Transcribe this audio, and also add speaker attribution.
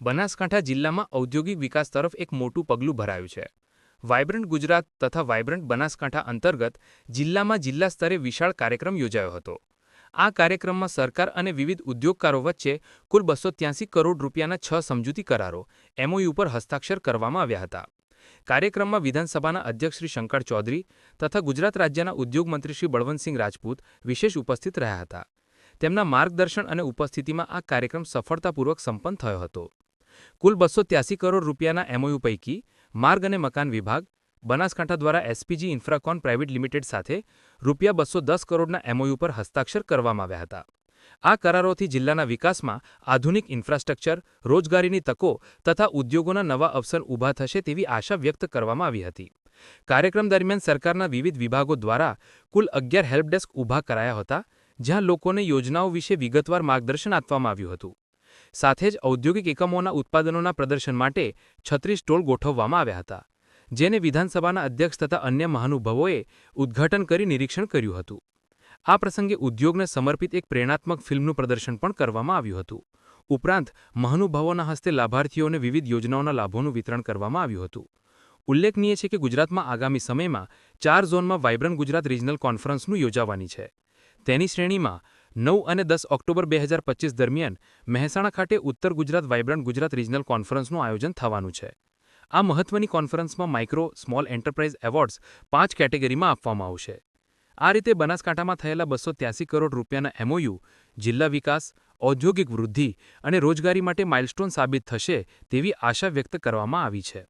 Speaker 1: બનાસકાંઠા જિલ્લામાં ઔદ્યોગિક વિકાસ તરફ એક મોટું પગલું ભરાયું છે. વાયબ્રન્ટ ગુજરાત તથા વાયબ્રન્ટ બનાસકાંઠા અંતર્ગત જિલ્લામાં જિલ્લા સ્તરે વિશાળ કાર્યક્રમ યોજાયો હતો. આ કાર્યક્રમમાં સરકાર અને વિવિધ ઉદ્યોગકારો વચ્ચે કુલ બસો કરોડ રૂપિયાના છ સમજૂતી કરારો એમઓયુ પર હસ્તાક્ષર કરવામાં આવ્યા હતા. કાર્યક્રમમાં વિધાનસભાના અધ્યક્ષ શ્રી શંકર ચૌધરી તથા ગુજરાત રાજ્યના ઉદ્યોગ મંત્રી શ્રી બળવંતસિંહ રાજપૂત વિશેષ ઉપસ્થિત રહ્યા હતા. તેમના માર્ગદર્શન અને ઉપસ્થિતિમાં આ કાર્યક્રમ સફળતાપૂર્વક સંપન્ન થયો હતો. કુલ બસો કરોડ રૂપિયાના એમઓયુ પૈકી માર્ગ અને મકાન વિભાગ, બનાસકાંઠા દ્વારા એસપીજી ઇન્ફ્રાકોન પ્રાઇવેટ લિમિટેડ સાથે રૂપિયા બસો કરોડના એમઓયુ પર હસ્તાક્ષર કરવામાં આવ્યા હતા. આ કરારોથી જિલ્લાના વિકાસમાં આધુનિક ઇન્ફ્રાસ્ટ્રક્ચર, રોજગારીની તકો તથા ઉદ્યોગોના નવા અવસર ઊભા થશે તેવી આશા વ્યક્ત કરવામાં આવી હતી. કાર્યક્રમ દરમિયાન સરકારના વિવિધ વિભાગો દ્વારા કુલ અગિયાર હેલ્પડેસ્ક ઊભા કરાયા હતા, જ્યાં લોકોને યોજનાઓ વિશે વિગતવાર માર્ગદર્શન આપવામાં આવ્યું હતું. સાથે જ ઔદ્યોગિક એકમોના ઉત્પાદનોના પ્રદર્શન માટે છત્રીસ સ્ટોલ ગોઠવવામાં આવ્યા હતા, જેને વિધાનસભાના અધ્યક્ષ તથા અન્ય મહાનુભાવોએ ઉદ્ઘાટન કરી નિરીક્ષણ કર્યું હતું. આ પ્રસંગે ઉદ્યોગને સમર્પિત એક પ્રેરણાત્મક ફિલ્મનું પ્રદર્શન પણ કરવામાં આવ્યું હતું. ઉપરાંત, મહાનુભાવોના હસ્તે લાભાર્થીઓને વિવિધ યોજનાઓના લાભોનું વિતરણ કરવામાં આવ્યું હતું. ઉલ્લેખનીય છે કે ગુજરાતમાં આગામી સમયમાં ચાર ઝોનમાં વાયબ્રન્ટ ગુજરાત રિજનલ કોન્ફરન્સનું યોજાવાની છે. તેની શ્રેણીમાં નવ અને દસ ઓક્ટોબર બે હજાર પચીસ દરમિયાન મહેસાણા ખાતે ઉત્તર ગુજરાત વાયબ્રન્ટ ગુજરાત રિજનલ કોન્ફરન્સનું આયોજન થવાનું છે. આ મહત્વની કોન્ફરન્સમાં માઇક્રો, સ્મોલ એન્ટરપ્રાઇઝ એવોર્ડ્સ પાંચ કેટેગરીમાં આપવામાં આવશે. આ રીતે બનાસકાંઠામાં થયેલા બસો કરોડ રૂપિયાના એમઓયુ, જિલ્લા વિકાસ, ઔદ્યોગિક વૃદ્ધિ અને રોજગારી માટે માઇલસ્ટોન સાબિત થશે તેવી આશા વ્યક્ત કરવામાં આવી છે.